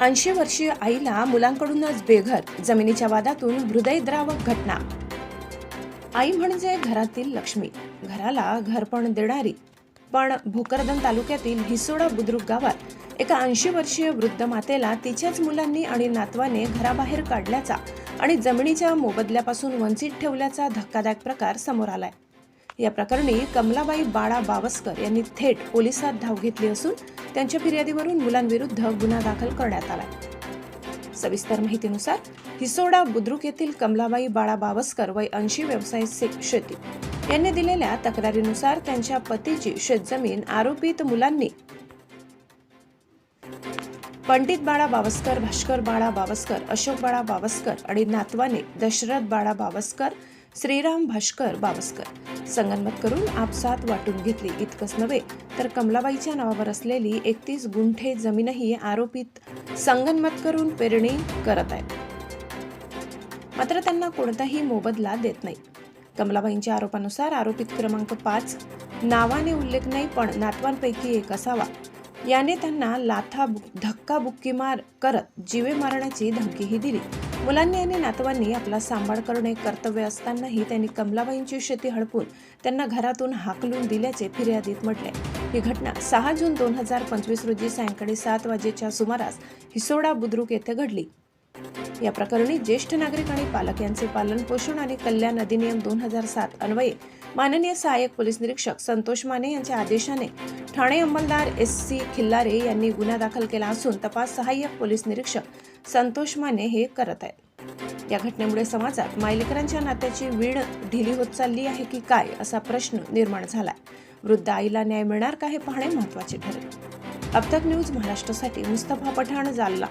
ऐंशी वर्षीय आईला मुलांकडूनच बेघर जमिनीच्या वादातून हृदयद्रावक घटना. आई म्हणजे घरातील लक्ष्मी. घराला घरपण देणारी. पण भोकरदन तालुक्यातील हिसोडा बुद्रुक गावात एका ऐंशी वर्षीय वृद्ध मातेला तिच्याच मुलांनी आणि नातवाने घराबाहेर काढल्याचा आणि जमिनीच्या मोबदल्यापासून वंचित ठेवल्याचा धक्कादायक प्रकार समोर आलाय. या प्रकरणी कमलाबाई बाळा बावस्कर यांनी थेट पोलिसात धाव घेतली असून त्यांच्या फिर्यादीवरून मुलांविरुद्ध गुन्हा दाखल करण्यात आला सविस्तर माहितीनुसार हिसोडा बुद्रुक येथील कमलाबाई बाळा बावस्कर वय ऐंशी व्यवसाय शेती यांनी दिलेल्या तक्रारीनुसार त्यांच्या पतीची शेतजमीन आरोपित मुलांनी पंडित बाळा बावस्कर भास्कर बाळा बावस्कर अशोक बाळा बावस्कर आणि नातवाने दशरथ बाळा बावस्कर श्रीराम भास्कर बावस्कर. संगनमत करून आपसात वाटून घेतली इतकंच नव्हे तर कमलाबाईच्या नावावर असलेली एकतीस गुंठे जमीनही आरोपित संगनमत करून पेरणी करत आहेत. मात्र त्यांना कोणताही मोबदला देत नाही. कमलाबाईंच्या आरोपानुसार आरोपित क्रमांक पाच नावाने उल्लेख नाही पण नातवांपैकी एक असावा. याने त्यांना लाथा धक्का बुक्की मार करत जीवे मारण्याची धमकीही दिली. मुलांनी आणि नातवांनी आपला सांभाळ करणे कर्तव्य असतानाही त्यांनी कमलाबाईंची शेती हडपून त्यांना घरातून हाकलून दिल्याचे फिर्यादीत म्हटले. ही घटना सहा जून दोन हजार पंचवीस रोजी सायंकाळी सात वाजेच्या सुमारास हिसोडा बुद्रुक येथे घडली. या प्रकरणी ज्येष्ठ नागरिक आणि पालक यांचे पालन पोषण आणि कल्याण अधिनियम दोन हजार सात अन्वये. माननीय सहाय्यक पोलीस निरीक्षक संतोष माने यांच्या आदेशाने ठाणे अंमलदार एस सी खिल्लारे यांनी गुन्हा दाखल केला असून तपास सहाय्यक पोलीस निरीक्षक संतोष माने हे करत आहेत. या घटनेमुळे समाजात मायलेकरांच्या नात्याची वीण ढिली होत चालली आहे की काय असा प्रश्न निर्माण झालाय. वृद्ध आईला न्याय मिळणार का हे पाहणे महत्त्वाचे ठरेल. अब तक न्यूज महाराष्ट्रासाठी मुस्तफा पठाण जालना.